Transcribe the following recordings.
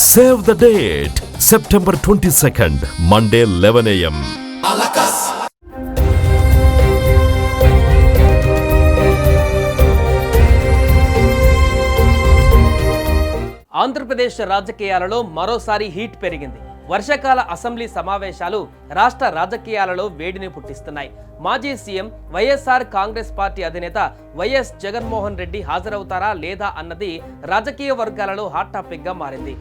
Save the date September twenty second Monday eleven AM Andhra Pradesh రాజకీయాలలో మరోసారి heat పెరిగింది. వర్షాకాల అసెంబ్లీ సమావేశాలు రాష్ట్ర రాజకీయాలలో వేడిని పుట్టిస్తున్నాయి. మాజీ సీఎం వైఎస్ఆర్ కాంగ్రెస్ పార్టీ అధినేత వైఎస్ జగన్మోహన్ రెడ్డి హాజరవుతారా లేదా అన్నది రాజకీయ వర్గాలలో హాట్ టాపిక్గా మారింది.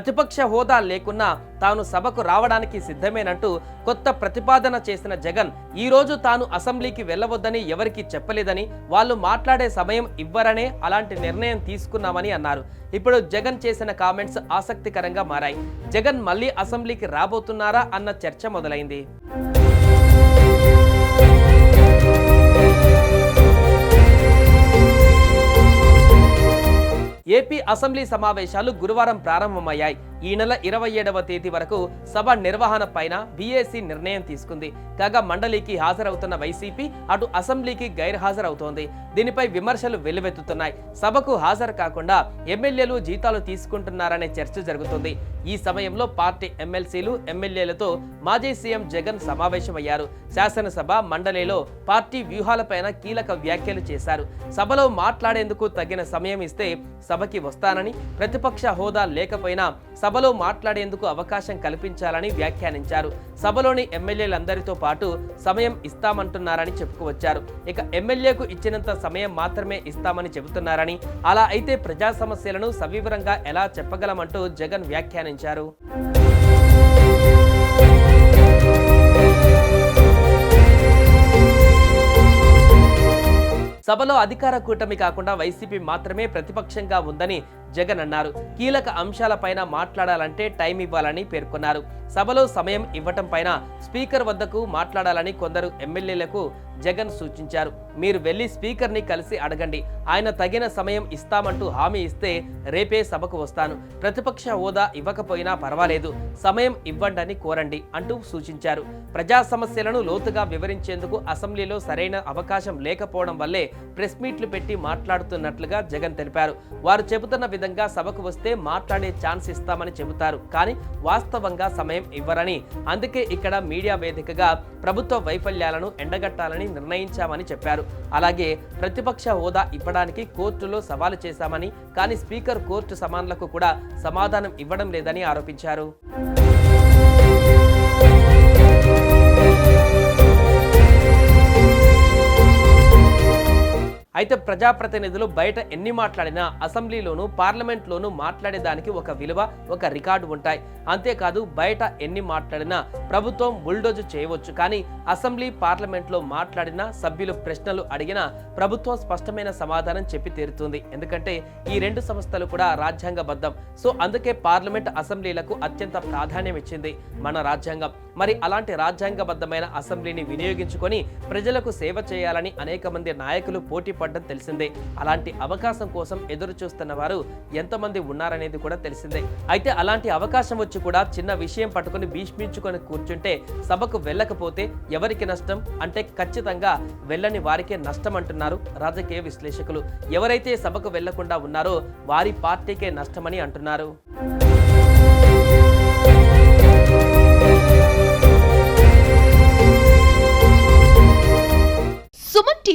ప్రతిపక్ష హోదా లేకున్నా తాను సభకు రావడానికి సిద్ధమేనంటూ కొత్త ప్రతిపాదన చేసిన జగన్ ఈ రోజు తాను అసెంబ్లీకి వెళ్ళవద్దని ఎవరికీ చెప్పలేదని వాళ్ళు మాట్లాడే సమయం ఇవ్వరనే అలాంటి నిర్ణయం తీసుకున్నామని అన్నారు. ఇప్పుడు జగన్ చేసిన కామెంట్స్ ఆసక్తికరంగా మారాయి. జగన్ మళ్ళీ అసెంబ్లీకి రాబోతున్నారా అన్న చర్చ మొదలైంది. ఏపీ అసెంబ్లీ సమావేశాలు గురువారం ప్రారంభమయ్యాయి. ఈ నెల ఇరవై ఏడవ తేదీ వరకు సభ నిర్వహణ పైన బీఏసీ నిర్ణయం తీసుకుంది. కాగా మండలికి హాజరవుతున్న వైసీపీ అటు అసెంబ్లీకి గైర్హాజరవుతోంది. దీనిపై విమర్శలు వెల్లువెత్తుతున్నాయి. సభకు హాజరు కాకుండా ఎమ్మెల్యేలు జీతాలు తీసుకుంటున్నారనే చర్చ జరుగుతుంది. ఈ సమయంలో పార్టీ ఎమ్మెల్సీలు ఎమ్మెల్యేలతో మాజీ సీఎం జగన్ సమావేశమయ్యారు. శాసనసభ మండలిలో పార్టీ వ్యూహాలపైన కీలక వ్యాఖ్యలు చేశారు. సభలో మాట్లాడేందుకు తగిన సమయం ఇస్తే సభకి వస్తానని ప్రతిపక్ష హోదా లేకపోయినా సభలో మాట్లాడేందుకు అవకాశం కల్పించాలని వ్యాఖ్యానించారు. సభలోని ఎమ్మెల్యేలందరితో పాటు సమయం ఇస్తామంటున్నారని చెప్పుకువచ్చారు. ఇక ఎమ్మెల్యేకు ఇచ్చినంత సమయం మాత్రమే ఇస్తామని చెబుతున్నారని అలా అయితే ప్రజా సమస్యలను సవివరంగా ఎలా చెప్పగలమంటూ జగన్ వ్యాఖ్యానించారు. సభలో అధికార కూటమి కాకుండా వైసీపీ మాత్రమే ప్రతిపక్షంగా ఉందని జగన్ అన్నారు. కీలక అంశాలపైన మాట్లాడాలంటే టైం ఇవ్వాలని పేర్కొన్నారు. సభలో సమయం ఇవ్వటం పైన స్పీకర్ వద్దకు మాట్లాడాలని కొందరు ఎమ్మెల్యేలకు జగన్ సూచించారు. మీరు వెళ్ళి స్పీకర్ని కలిసి అడగండి. ఆయన తగిన సమయం ఇస్తామంటూ హామీ ఇస్తే రేపే సభకు వస్తాను. ప్రతిపక్ష హోదా ఇవ్వకపోయినా పర్వాలేదు. సమయం ఇవ్వండని కోరండి అంటూ సూచించారు. ప్రజా సమస్యలను లోతుగా వివరించేందుకు అసెంబ్లీలో సరైన అవకాశం లేకపోవడం వల్లే ప్రెస్ మీట్లు పెట్టి మాట్లాడుతున్నట్లుగా జగన్ తెలిపారు. వారు చెబుతున్న విధంగా సభకు వస్తే మాట్లాడే ఛాన్స్ ఇస్తామని చెబుతారు. కానీ వాస్తవంగా సమయం ఇవ్వరని. అందుకే ఇక్కడ మీడియా వేదికగా ప్రభుత్వ వైఫల్యాలను ఎండగట్టాలని నిర్ణయించామని చెప్పారు. అలాగే ప్రతిపక్ష హోదా ఇవ్వడానికి కోర్టులో సవాలు చేశామని కానీ స్పీకర్ కోర్టు సమాన్లకు కూడా సమాధానం ఇవ్వడం లేదని ఆరోపించారు. అయితే ప్రజాప్రతినిధులు బయట ఎన్ని మాట్లాడినా అసెంబ్లీలోనూ పార్లమెంట్లోనూ మాట్లాడేదానికి ఒక విలువ ఒక రికార్డు ఉంటాయి. అంతేకాదు బయట ఎన్ని మాట్లాడినా ప్రభుత్వం బుల్డోజు చేయవచ్చు. కానీ అసెంబ్లీ పార్లమెంట్లో మాట్లాడినా సభ్యులు ప్రశ్నలు అడిగినా ప్రభుత్వం స్పష్టమైన సమాధానం చెప్పి తీరుతుంది. ఎందుకంటే ఈ రెండు సంస్థలు కూడా రాజ్యాంగబద్ధం. సో అందుకే పార్లమెంట్ అసెంబ్లీలకు అత్యంత ప్రాధాన్యం ఇచ్చింది మన రాజ్యాంగం. మరి అలాంటి రాజ్యాంగబద్ధమైన అసెంబ్లీని వినియోగించుకొని ప్రజలకు సేవ చేయాలని అనేక మంది నాయకులు పోటీ పడడం తెలిసిందే. అలాంటి అవకాశం కోసం ఎదురు చూస్తున్న వారు ఎంతమంది ఉన్నారనేది కూడా తెలిసిందే. అయితే అలాంటి అవకాశం వచ్చి కూడా చిన్న విషయం పట్టుకొని భీష్మించుకొని కూర్చుంటే సభకు వెళ్ళకపోతే ఎవరికి నష్టం? అంటే ఖచ్చితంగా వెళ్ళని వారికే నష్టం అంటున్నారు రాజకీయ విశ్లేషకులు. ఎవరైతే సభకు వెళ్ళకుండా ఉన్నారో వారి పార్టీకే నష్టమని అంటున్నారు.